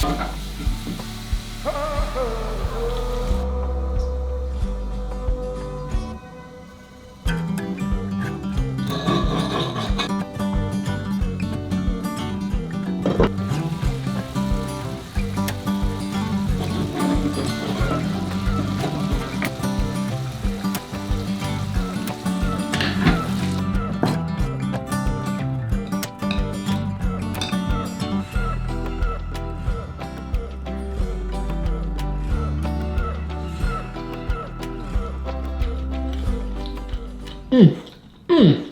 감사합니다. 嗯嗯。